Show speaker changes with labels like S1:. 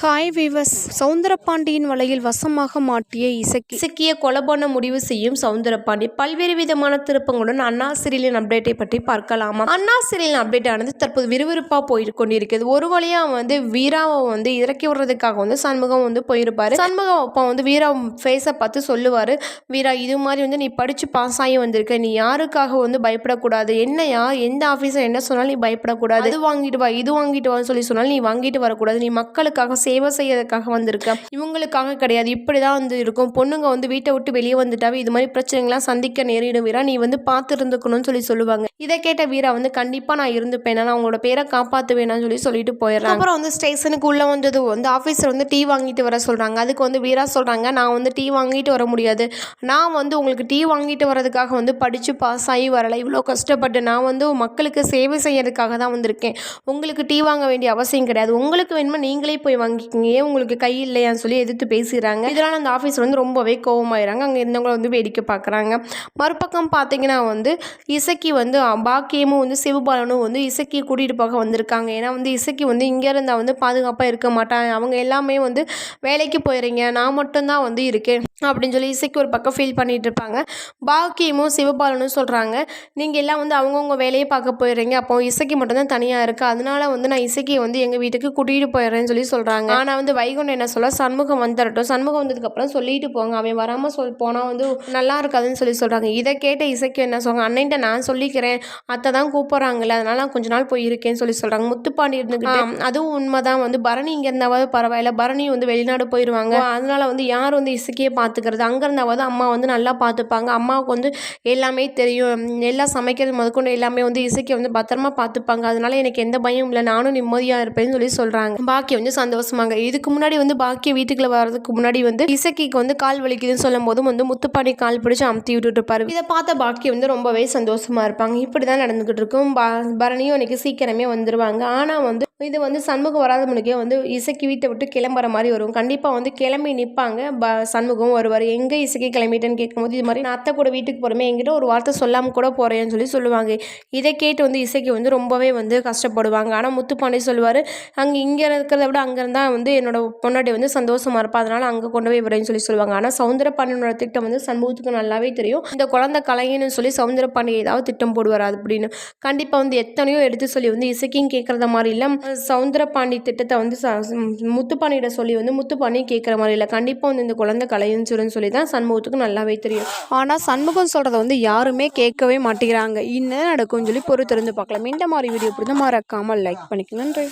S1: Hi viewers. சவுந்தரபாண்டியின் வலையில் வசமாக மாட்டிய இசக்கி இசக்கிய கொலபான முடிவு செய்யும் சவுந்தரபாண்டி பல்வேறு விதமான திருப்பங்களுடன் அண்ணா சிறிலின் அப்டேட்டை பற்றி பார்க்கலாமா? அண்ணா சிறிலின் அப்டேட் ஆனது தற்போது விறுவிறுப்பாக போயிட்டு கொண்டிருக்கிறது. ஒரு வழியாக வந்து வீராவை வந்து இறக்கி விடுறதுக்காக வந்து சண்முகம் வந்து போயிருப்பாரு. சண்முகம் அப்பா வந்து வீரா ஃபேஸை பார்த்து சொல்லுவார் வீரா இது மாதிரி வந்து நீ படித்து பாஸ் ஆகி வந்திருக்க. நீ யாருக்காக வந்து பயப்படக்கூடாது? என்னையா எந்த ஆஃபீஸர் என்ன சொன்னாலும் நீ பயப்படக்கூடாது. இது வாங்கிட்டு வா இது வாங்கிட்டு வான்னு சொல்லி சொன்னாலும் நீ வாங்கிட்டு வரக்கூடாது. நீ மக்களுக்காக சேவை செய்யறதுக்காக வந்திருக்கேன் இவங்களுக்காக கிடையாது. இப்படி தான் வந்து இருக்கும். பொண்ணுங்க வந்து வீட்டை விட்டு வெளியே வந்துட்டாவே இது மாதிரி பிரச்சனைகள்லாம் சந்திக்க நேரிடும் வீரா. நீ வந்து பார்த்து இருந்துக்கணும்னு சொல்லி சொல்லுவாங்க. இதை கேட்ட வீரா வந்து கண்டிப்பாக நான் இருந்துப்பேன். நான் அவங்களோட பேரை காப்பாற்றுவேன்னு சொல்லி சொல்லிட்டு போயிடுறாங்க. அப்புறம் வந்து ஸ்டேஷனுக்கு உள்ளே வந்தது வந்து ஆஃபீஸர் வந்து டீ வாங்கிட்டு வர சொல்கிறாங்க அதுக்கு வந்து வீரா சொல்கிறாங்க நான் வந்து டீ வாங்கிட்டு வர முடியாது. நான் வந்து உங்களுக்கு டீ வாங்கிட்டு வரதுக்காக வந்து படித்து பாஸ் ஆகி வரலை. இவ்வளோ கஷ்டப்பட்டு நான் வந்து மக்களுக்கு சேவை செய்யறதுக்காக தான் வந்திருக்கேன். உங்களுக்கு டீ வாங்க வேண்டிய அவசியம் கிடையாது. உங்களுக்கு வேணுமா நீங்களே போய் வாங்க ஏன் உங்களுக்கு கை இல்லையான்னு சொல்லி எதிர்த்து பேசுகிறாங்க இதனால் அந்த ஆஃபீஸர் வந்து ரொம்பவே கோவமாயிறாங்க. அங்கே இருந்தவங்களை வந்து வேடிக்கை பார்க்குறாங்க மறுபக்கம் பார்த்தீங்கன்னா வந்து இசக்கி வந்து பாக்கியமும் வந்து சிவபாலனும் வந்து இசக்கியை கூட்டிகிட்டு போக வந்திருக்காங்க. ஏன்னா வந்து இசக்கி வந்து இங்கே இருந்தால் வந்து பாதுகாப்பாக இருக்க மாட்டாங்க. அவங்க எல்லாமே வந்து வேலைக்கு போயிடுறீங்க நான் மட்டும்தான் வந்து இருக்கேன் அப்படின்னு சொல்லி இசைக்கு ஒரு பக்கம் ஃபீல் பண்ணிட்டு இருப்பாங்க. பாக்கியமும் சிவபாலனும் சொல்கிறாங்க நீங்கள் எல்லாம் வந்து அவங்கவுங்க வேலையை பார்க்க போயிடுறீங்க அப்போ இசைக்கு மட்டும்தான் தனியாக இருக்குது அதனால வந்து நான் இசைக்கு வந்து எங்கள் வீட்டுக்கு கூட்டிகிட்டு போயிடுறேன்னு சொல்லி சொல்கிறாங்க ஆனால் வந்து வைகுண்டம் என்ன சொல்ல சண்முகம் வந்துடட்டும் சண்முகம் வந்ததுக்கப்புறம் சொல்லிட்டு போங்க. அவன் வராமல் சொல் போனால் வந்து நல்லா இருக்காதுன்னு சொல்லி சொல்கிறாங்க இதை கேட்ட இசைக்கு என்ன சொல்கிறாங்க அண்ணன்ட்ட நான் சொல்லிக்கிறேன். அத்தை தான் கூப்பிட்றாங்கல்ல. அதனால நான் கொஞ்ச நாள் போய் இருக்கேன்னு சொல்லி சொல்கிறாங்க முத்துப்பாண்டி இருந்துக்கிட்டு அதுவும் உண்மைதான். வந்து பரணி இங்கே இருந்தாவது பரவாயில்ல. பரணி வந்து வெளிநாடு போயிடுவாங்க அதனால வந்து யார் வந்து இசைக்கையே பார்த்துக்கிறது? அங்கே இருந்தாவது அம்மா வந்து நல்லா பார்த்துப்பாங்க. அம்மாவுக்கு வந்து எல்லாமே தெரியும். எல்லாம் சமைக்கிறது முதற்கொண்டு எல்லாமே வந்து இசைக்கை வந்து பத்திரமா பார்த்துப்பாங்க. அதனால எனக்கு எந்த பயம் இல்லை. நானும் நிம்மதியாக இருப்பேன்னு சொல்லி சொல்கிறாங்க பாக்கி வந்து பேசுவாங்க. இதுக்கு முன்னாடி வந்து பாக்கிய வீட்டுக்குள்ள வர்றதுக்கு முன்னாடி வந்து இசக்கிக்கு வந்து கால் வலிக்குதுன்னு சொல்லும் போதும் வந்து முத்துப்பாண்டி கால் பிடிச்சி அமுத்தி விட்டுட்டு இருப்பாரு இதை பார்த்த பாக்கி வந்து ரொம்பவே சந்தோஷமா இருப்பாங்க. இப்படி தான் நடந்துகிட்டு இருக்கும். ப பரணியும் இன்னைக்கு சீக்கிரமே வந்துருவாங்க. ஆனால் வந்து இது வந்து சண்முகம் வராத முன்னே வந்து இசைக்கு வீட்டை விட்டு கிளம்புற மாதிரி வரும். கண்டிப்பாக வந்து கிளம்பி நிற்பாங்க ப சண்முகம் வருவார். எங்கே இசைக்கு கிளம்பிட்டேன்னு கேட்கும்போது இது மாதிரி நான் அத்தை கூட வீட்டுக்கு போகிறோமே எங்கிட்ட ஒரு வார்த்தை சொல்லாமல் கூட போகிறேன்னு சொல்லி சொல்லுவாங்க. இதை கேட்டு வந்து இசைக்கு வந்து ரொம்பவே வந்து கஷ்டப்படுவாங்க. ஆனால் முத்துப்பாண்டி சொல்லுவார் அங்கே இங்கே இருக்கிறத விட அங்கே இருந்தால் வந்து என்னோட பொண்டாட்டி வந்து சந்தோஷமாக இருப்பா. அதனால் அங்கே கொண்டு போய் விடுறேன்னு சொல்லி சொல்லுவாங்க. ஆனால் சவுந்தரபாண்டியனோட திட்டம் வந்து சண்முகத்துக்கு நல்லாவே தெரியும். இந்த குழந்தை கலைஞன்னு சொல்லி சவுந்தரபாண்டி ஏதாவது திட்டம் போடுவார் அப்படின்னு. கண்டிப்பாக வந்து எத்தனையோ எடுத்து சொல்லி வந்து இசைக்கும் கேட்குறத மாதிரி இல்லை. சவுந்தரபாண்டி திட்டத்தை வந்து ச முத்துப்பாண்டியிட சொல்லி வந்து முத்துப்பாண்டியும் கேட்குற மாதிரி இல்லை. கண்டிப்பாக வந்து இந்த குழந்தை கலைஞ்சிருன்னு சொல்லி தான் சண்முகத்துக்கு நல்லாவே தெரியும். ஆனால் சண்முகம் சொல்கிறத வந்து யாருமே கேட்கவே மாட்டேங்கிறாங்க. என்ன நடக்கும்னு சொல்லி பொறுத்திருந்து பார்க்கலாம். இந்த மாதிரி வீடியோ பிடிந்த மறக்காமல் லைக் பண்ணிக்கணும் நன்றி.